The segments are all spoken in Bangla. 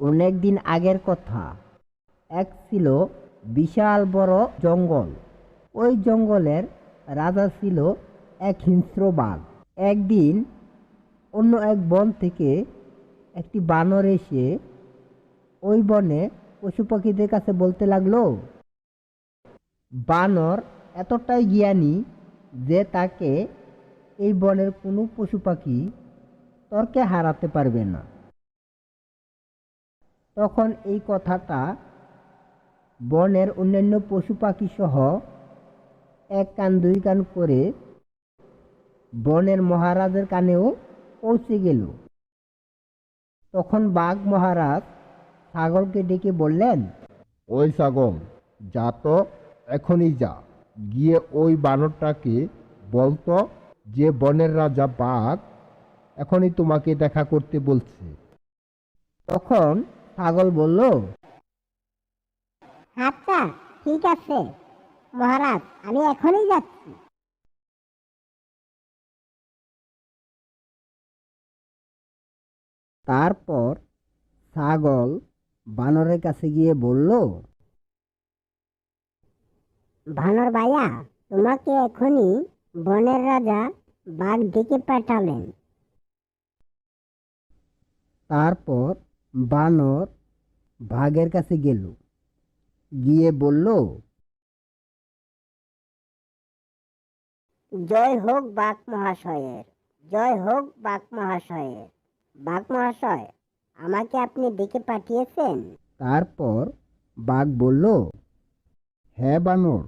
অনেক দিন আগের কথা। এক ছিল বিশাল বড় জঙ্গল। ওই জঙ্গলের রাজা ছিল এক হিংস্র বাঘ। একদিন অন্য এক বন থেকে একটি বানর এসে ওই বনে পশু পাখিদের কাছে বলতে লাগল, বানর এতটাই জ্ঞানী যে তাকে এই বনের কোনো পশু পাখি তর্কে হারাতে পারবে না। তখন এই কথাটা বনের অন্যান্য পশু পাখি সহ এক কান দুই কান করে বনের মহারাজের কানেও পৌঁছে গেল। তখন বাঘ মহারাজ ছাগলকে ডেকে বললেন ওই ছাগল যা তো এখনই যা। গিয়ে ওই বানরটাকে বলতো যে বনের রাজা বাঘ এখনই তোমাকে দেখা করতে বলছে। তখন ছাগল বলল? আচ্ছা ঠিক আছে। মহারাজ আমি এখনই যাচ্ছি। তারপর ছাগল বানরের কাছে গিয়ে বলল বানর ভাইয়া তোমাকে এখনই বনের রাজা বাঘ ডেকে পাঠালেন। তারপর বানর বাঘের কাছে গেল। গিয়ে বলল জয় হোক বাঘ মহাশয়ের জয় হোক বাঘ মহাশয়ের। বাঘ মহাশয় আমাকে আপনি ডেকে পাঠিয়েছেন? তারপর বাঘ বলল হ্যাঁ বানর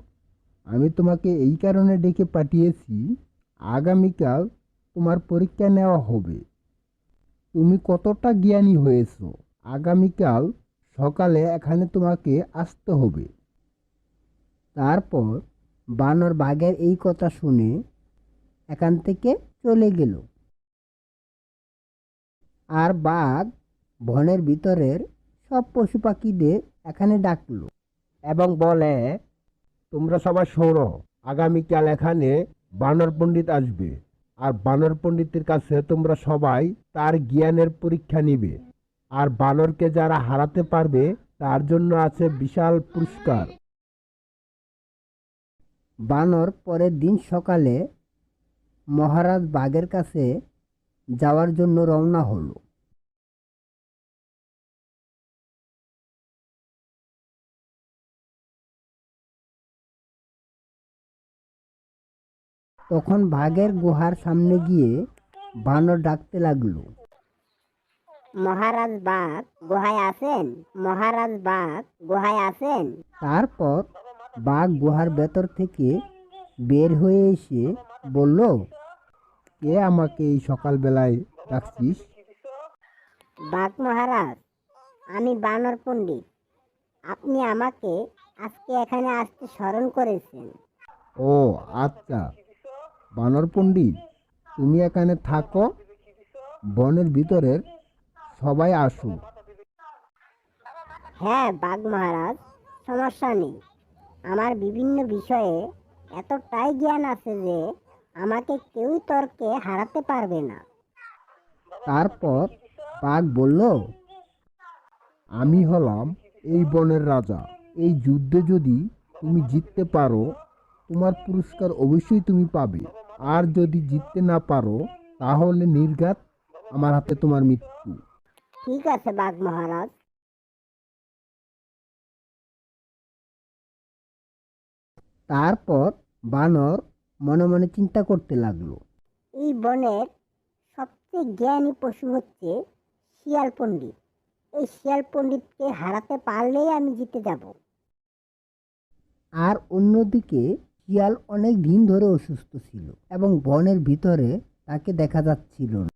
আমি তোমাকে এই কারণে ডেকে পাঠিয়েছি আগামীকাল তোমার পরীক্ষা নেওয়া হবে। তুমি কতটা জ্ঞানী হয়েছো? আগামীকাল সকালে এখানে তোমাকে আসতে হবে। তারপর বানর বাঘের এই কথা শুনে এখান থেকে চলে গেল। আর বাঘ বনের ভিতরের সব পশু পাখিদের এখানে ডাকলো এবং বলে, তোমরা সবাই শোনো আগামীকাল এখানে বানর পণ্ডিত আসবে। আর বানর পণ্ডিতের কাছে তোমরা সবাই তার জ্ঞানের পরীক্ষা নিবে। আর বানরকে যারা হারাতে পারবে, তার জন্য আছে বিশাল পুরস্কার। বানর পরের দিন সকালে মহারাজ বাঘের কাছে যাওয়ার জন্য রওনা হলো। তখন বাঘের গুহার সামনে গিয়ে বানর ডাকতে লাগল। মহারাজ বাঘ গুহায় আছেন? মহারাজ বাঘ গুহায় আছেন? তারপর বাঘ গুহার ভেতর থেকে বের হয়ে এসে বলল কে আমাকে এই সকালবেলায় ডাকছিস? বাঘ মহারাজ আমি বানর পণ্ডিত। আপনি আমাকে আজকে এখানে আসতে স্মরণ করেছেন। ও আচ্ছা। বানর পণ্ডিত তুমি এখানে থাকো বনের ভিতরের সবাই আসুক। হ্যাঁ বাঘ মহারাজ সমস্যা নেই। আমার বিভিন্ন বিষয়ে এতটাই জ্ঞান আছে যে আমাকে কেউ তর্কে হারাতে পারবে না। তারপর বাঘ বলল আমি হলাম এই বনের রাজা। এই যুদ্ধে যদি তুমি জিততে পারো তোমার পুরস্কার অবশ্যই তুমি পাবে। আর যদি জিততে না পারো তাহলে নির্ঘাত আমার হাতে তোমার মৃত্যু। ঠিক আছে বাঘ মহারাজ। তারপর বানর মনে মনে চিন্তা করতে লাগল। এই বনের সবচেয়ে জ্ঞানী পশু হচ্ছে শিয়াল পণ্ডিত। এই শিয়াল পণ্ডিতকে হারাতে পারলেই আমি জিতে যাব। আর অন্যদিকে শিয়াল অনেক দিন ধরে অসুস্থ ছিল এবং বনের ভিতরে তাকে দেখা যাচ্ছিল না।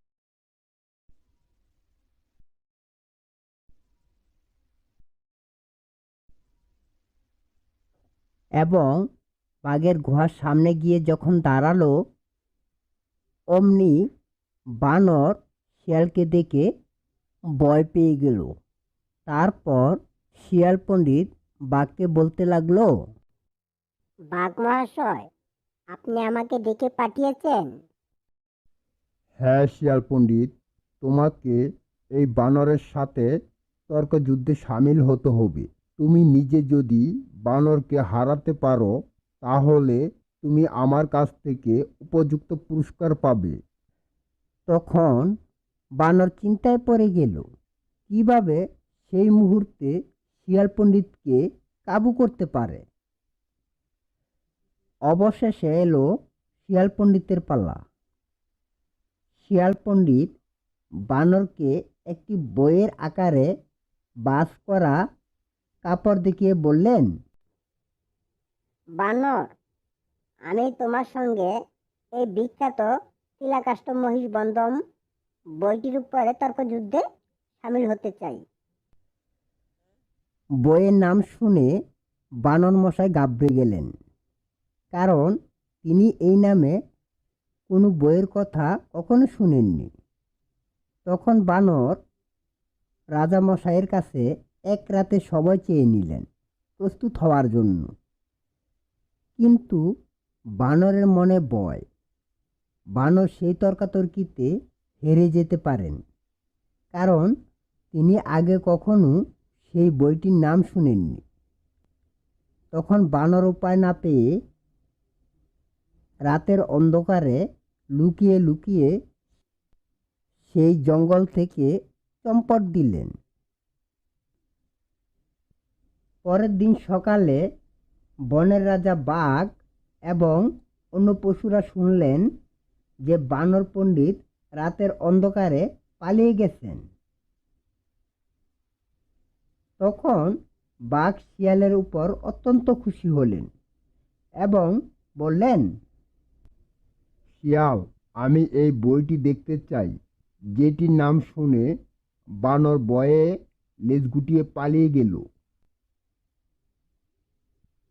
এবং বাঘের গুহার সামনে গিয়ে যখন দাঁড়াল, অমনি বানর শিয়ালকে দেখে ভয় পেয়ে গেল। তারপর শিয়াল পণ্ডিত বাঘকে বলতে লাগল বাঘ মহাশয়, আপনি আমাকে ডেকে পাঠিয়েছেন? হ্যাঁ শিয়াল পণ্ডিত, তোমাকে এই বানরের সাথে তর্ক যুদ্ধে সামিল হতে হবে। তুমি নিজে যদি বানরকে হারাতে পারো, তাহলে তুমি আমার কাছ থেকে উপযুক্ত পুরস্কার পাবে। তখন বানর চিন্তায় পড়ে গেল, কীভাবে সেই মুহূর্তে শিয়াল পণ্ডিতকে কাবু করতে পারে? অবশেষে এলো শিয়াল পণ্ডিতের পাল্লা। শিয়াল পণ্ডিত বানরকে একটি বইয়ের আকারে বাস করা কাপড় দেখিয়ে বললেন বানর আমি তোমার সঙ্গে এই বিখ্যাত তিলাকাষ্ট মহিষ বন্দম বইটির উপরে তর্কযুদ্ধে সামিল হতে চাই। বইয়ের নাম শুনে বানর মশাই গাবড়ে গেলেন। কারণ তিনি এই নামে কোনো বইয়ের কথা কখনো শুনেননি। তখন বানর রাজামশাইয়ের কাছে এক রাতে সবাই চেয়ে নিলেন, প্রস্তুত হওয়ার জন্য। কিন্তু বানরের মনে বয় বানর সেই তর্কাতর্কিতে হেরে যেতে পারেন, কারণ তিনি আগে কখনো সেই বইটির নাম শুনেননি। তখন বানর উপায় না পেয়ে রাতের অন্ধকারে লুকিয়ে লুকিয়ে সেই জঙ্গল থেকে চম্পট দিলেন। পরের দিন সকালে বনের রাজা বাঘ এবং অন্য পশুরা শুনলেন যে বানর পণ্ডিত রাতের অন্ধকারে পালিয়ে গেছেন। তখন বাঘ শিয়ালের উপর অত্যন্ত খুশি হলেন এবং বললেন শিয়াল, আমি এই বইটি দেখতে চাই। যেটির নাম শুনে বানর বয়ে লেজ গুটিয়ে পালিয়ে গেল।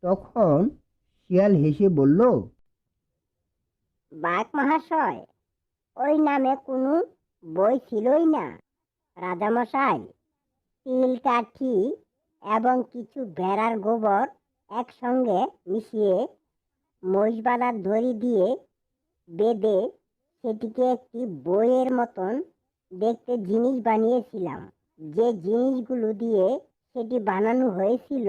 তখন শিয়াল হেসে বলল, বাঘ মহাশয়, ওই নামে কোনো বই ছিলই না। রাজামশাই, তিল, কাঠি এবং কিছু ভেড়ার গোবর একসঙ্গে মিশিয়ে মহিষ বাঁধার দড়ি দিয়ে বেঁধে সেটিকে একটি বইয়ের মতন দেখতে জিনিস বানিয়েছিলাম। যে জিনিসগুলো দিয়ে সেটি বানানো হয়েছিল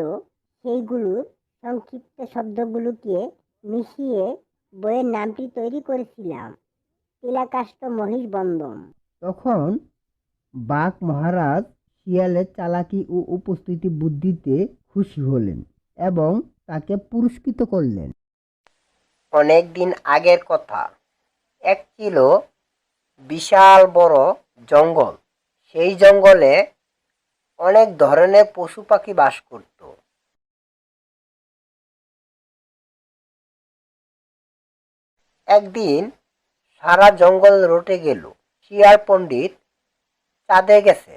সেইগুলোর সংক্ষিপ্ত শব্দগুলোকে মিশিয়ে বইয়ের নামটি তৈরি করেছিলাম। তিলাকাষ্ট মহিষ বন্দম তখন বাঘ মহারাজ শিয়ালের চালাকি ও উপস্থিতি বুদ্ধিতে খুশি হলেন এবং তাকে পুরস্কৃত করলেন। অনেক দিন আগের কথা। এক ছিল বিশাল বড় জঙ্গল। সেই জঙ্গলে অনেক ধরনের পশু পাখি বাস করত। একদিন সারা জঙ্গল রটে গেল। শিয়াল পণ্ডিত চাঁদে গেছে।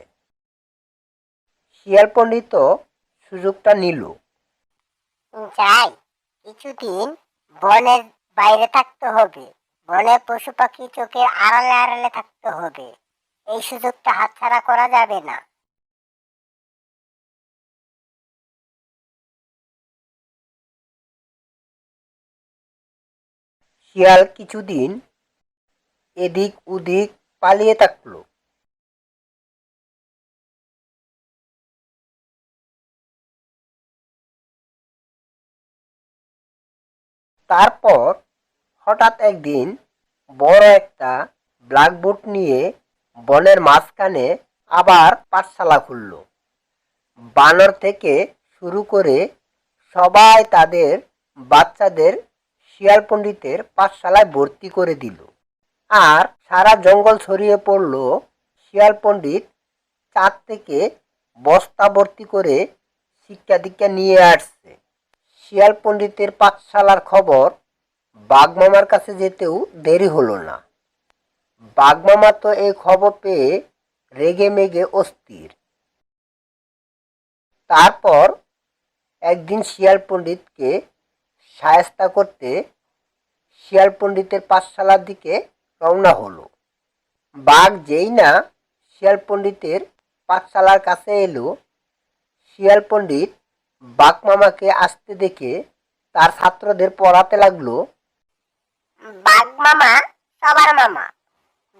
শিয়াল পণ্ডিতও সুযোগটা নিল। যাই, কিছুদিন বনের বাইরে থাকতে হবে। বনে পশু পাখি চোখের আড়ালে আড়ালে থাকতে হবে। এই সুযোগটা হাতছাড়া করা যাবে না। শিয়াল কিছুদিন এদিক ওদিক পালিয়ে থাকল। তারপর হঠাৎ একদিন বড় একটা ব্ল্যাকবোর্ড নিয়ে বনের মাঝখানে আবার পাঠশালা খুলল। বানর থেকে শুরু করে সবাই তাদের বাচ্চাদের শিয়াল পণ্ডিতের পাঠশালায় ভর্তি করে দিল। আর সারা জঙ্গল ছড়িয়ে পড়ল শিয়াল পণ্ডিত চাঁদ থেকে বস্তা ভর্তি করে শিক্ষা দীক্ষা নিয়ে আসছে। শিয়াল পণ্ডিতের পাঠশালার খবর বাঘমামার কাছে যেতেও দেরি হলো না। বাঘমামা তো এই খবর পেয়ে রেগে মেগে অস্থির। তারপর একদিন শিয়াল পণ্ডিতকে সায়স্তা করতে শিয়াল পণ্ডিতের পাঠশালার দিকে রওনা হলো। বাঘ যেই না শিয়াল পণ্ডিতের পাঠশালার কাছে এলো, শিয়াল পণ্ডিত বাঘ মামাকে আসতে দেখে তার ছাত্রদের পড়াতে লাগল বাঘ মামা সবার মামা।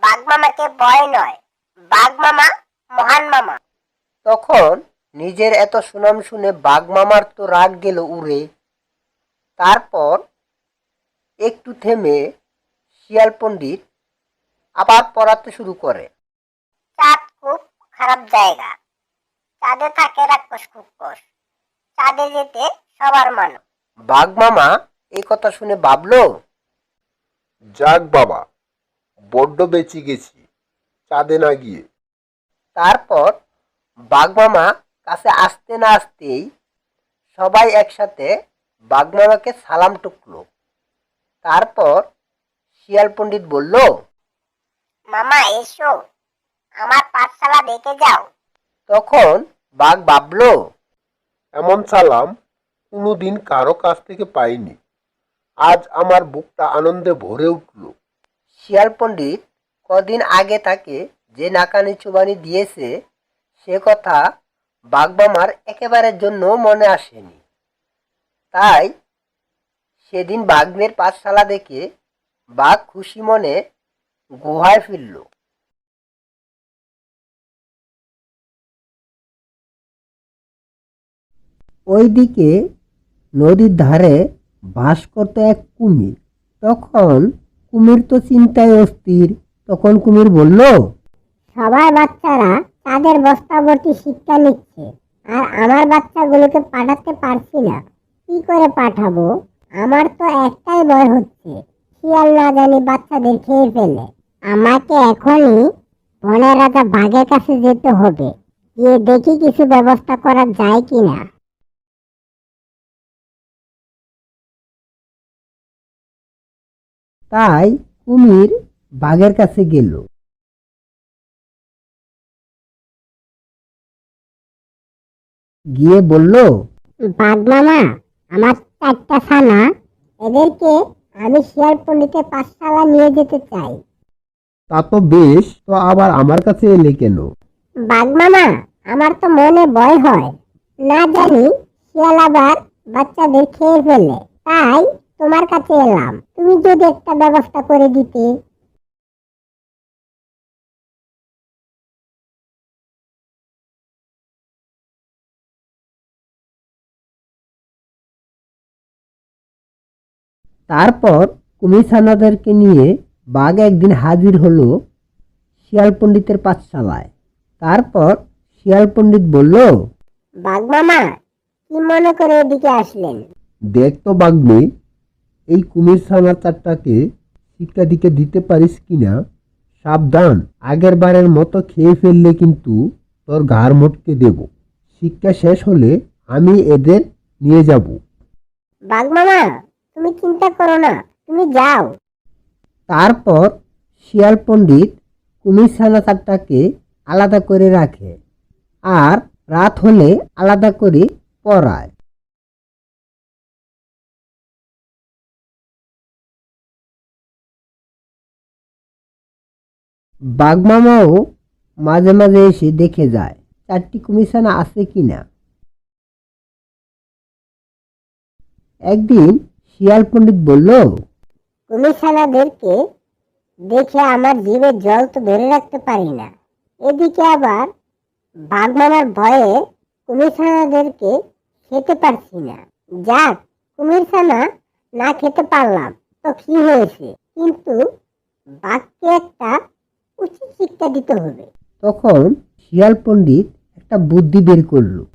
বাঘ মামাকে ভয় নয় বাঘ মামা মহান মামা। তখন নিজের এত সুনাম শুনে বাঘ মামার তো রাগ গেল উড়ে। তারপর একটু থেমে শিয়াল পণ্ডিত আবার পড়াতে শুরু করে। চাঁদ খুব খারাপ জায়গা। চাঁদে থাকে রাক্ষস কুক্ষস চাঁদে যেতে সবার মানো। বাঘ মামা এই কথা শুনে ভাবলো? যাক বাবা বড্ড বেঁচে গেছি চাঁদে না গিয়ে। তারপর বাঘমামা কাছে আসতে না আসতেই সবাই একসাথে বাঘমামাকে সালাম টুকলো। তারপর শিয়াল পণ্ডিত বলল মামা এসো আমার পাঠশালা দেখে যাও। তখন বাঘ ভাবলো এমন সালাম কোনোদিন কারও কাছ থেকে পাইনি। আজ আমার বুকটা আনন্দে ভরে উঠল। শিয়াল পণ্ডিত, কদিন আগে তাকে যে নাকানি চুবানি দিয়েছে, সে কথা বাঘমামার একেবারের জন্য মনে আসেনি। তাই সেদিন বাঘনের পাঠশালা দেখে বাঘ খুশি মনে গুহায় ফিরল। ওইদিকে নদীর ধারে বাস করত এক কুমির। তখন কুমির তো চিন্তায় অস্থির। তখন কুমির বলল সবাই বাচ্চারা তাদের বস্তাবর্তী শিক্ষা নিচ্ছে, আর আমার বাচ্চাগুলোকে পাঠাতে পারছি না। কি করে পাঠাবো? আমার তো একটাই ভয় হচ্ছে শিয়াল না জানি বাচ্চাদের খেয়ে ফেলে। আমাকে এখনই বনের রাজা বাঘের কাছে যেতে হবে, গিয়ে দেখি কিছু ব্যবস্থা করা যায় কিনা। তাই কুমির বাঘের কাছে গেল। গিয়ে বলল বাঘ মামা আমার চারটা ছানা এদেরকে আমি শিয়াল পণ্ডিতের পাঠশালা নিয়ে যেতে চাই। তা তো বেশ তো আবার আমার কাছে এলে কেন? বাঘ মামা আমার তো মনে ভয় হয়। না জানি শিয়াল আবার বাচ্চাদের খেয়ে ফেলে তাই তোমার কাছে এলাম। তুমি যদি একটা ব্যবস্থা করে দিতে। তারপর কুমির ছানাদেরকে নিয়ে বাঘ একদিন হাজির হলো শিয়াল পণ্ডিতের পাঠশালায়। তারপর শিয়াল পণ্ডিত বলল বাঘ মামা কি মনে করে এদিকে আসলেন? দেখ তো এই কুমির ছানা চারটাকে শিক্ষা দিকে দিতে পারিস কিনা? সাবধান। আগের বারের মতো খেয়ে ফেললে কিন্তু তোর ঘাড় মোটকে দেব। শিক্ষা শেষ হলে আমি এদের নিয়ে যাব। বাঘ মামা তুমি চিন্তা করো না তুমি যাও। তারপর শিয়াল পণ্ডিত কুমির ছানা চারটাকে আলাদা করে রাখে আর রাত হলে আলাদা করে পড়ায় বাঘমামাও মাঝে মাঝে এসে দেখে যায়, চারটি কুমির ছানা আছে কিনা একদিন শিয়াল পণ্ডিত বলল, কুমিরছানাদেরকে দেখে আমার জীবের জল তো ধরে রাখতে পারি না। এদিকে আবার বাঘ মামার ভয়ে কুমিরছানাদেরকে খেতে পারছি না। যাক, কুমিরছানা না খেতে পারলাম, তো কি হয়েছে? কিন্তু বাঘকে একটা উচিত শিক্ষা দিতে হবে। তখন শিয়াল পণ্ডিত একটা বুদ্ধি বের করল।